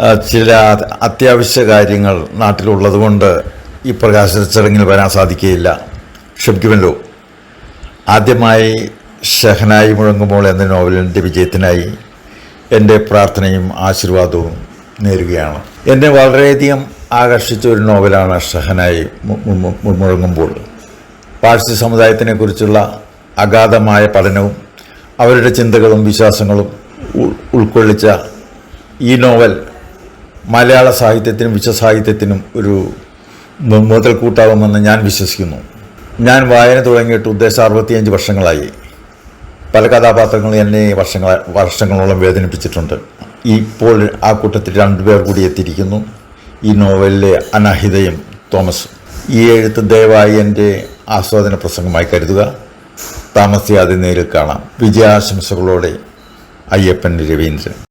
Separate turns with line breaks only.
ചില അത്യാവശ്യ കാര്യങ്ങൾ നാട്ടിലുള്ളതുകൊണ്ട് ഈ പ്രകാശന ചടങ്ങിൽ വരാൻ സാധിക്കുകയില്ല. ക്ഷമിക്കുമല്ലോ. ആദ്യമായി ഷഹനായി മുഴങ്ങുമ്പോൾ എന്ന നോവലിന്റെ വിജയത്തിനായി എന്റെ പ്രാർത്ഥനയും ആശീർവാദവും നേരുകയാണ്. എന്നെ വളരെയധികം ആകർഷിച്ച ഒരു നോവലാണ് ഷഹനായി മുഴങ്ങുമ്പോൾ പാഴ്സി സമുദായത്തിനെക്കുറിച്ചുള്ള അഗാധമായ പഠനവും അവരുടെ ചിന്തകളും വിശ്വാസങ്ങളും ഉൾക്കൊള്ളിച്ച ഈ നോവൽ മലയാള സാഹിത്യത്തിനും വിശ്വസാഹിത്യത്തിനും ഒരു മു- മുതൽക്കൂട്ടാകുമെന്ന് ഞാൻ വിശ്വസിക്കുന്നു. ഞാൻ വായന തുടങ്ങിയിട്ട് ഉദ്ദേശം അറുപത്തിയഞ്ച് വർഷങ്ങളായി. പല കഥാപാത്രങ്ങളും എന്നെ വർഷങ്ങൾ വർഷങ്ങളോളം വേദനിപ്പിച്ചിട്ടുണ്ട്. ഇപ്പോൾ ആ കൂട്ടത്തിൽ രണ്ടുപേർ കൂടി എത്തിയിരിക്കുന്നു. ഈ നോവലിലെ അനാഹിതയും തോമസ്. ഈ എഴുത്ത് ദയവായി എന്റെ ആസ്വാദന പ്രസംഗമായി കരുതുക. താമസിയാതെ നേരിൽ കാണാം. വിജയാശംസകളോടെ അയ്യപ്പൻ രവീന്ദ്രൻ.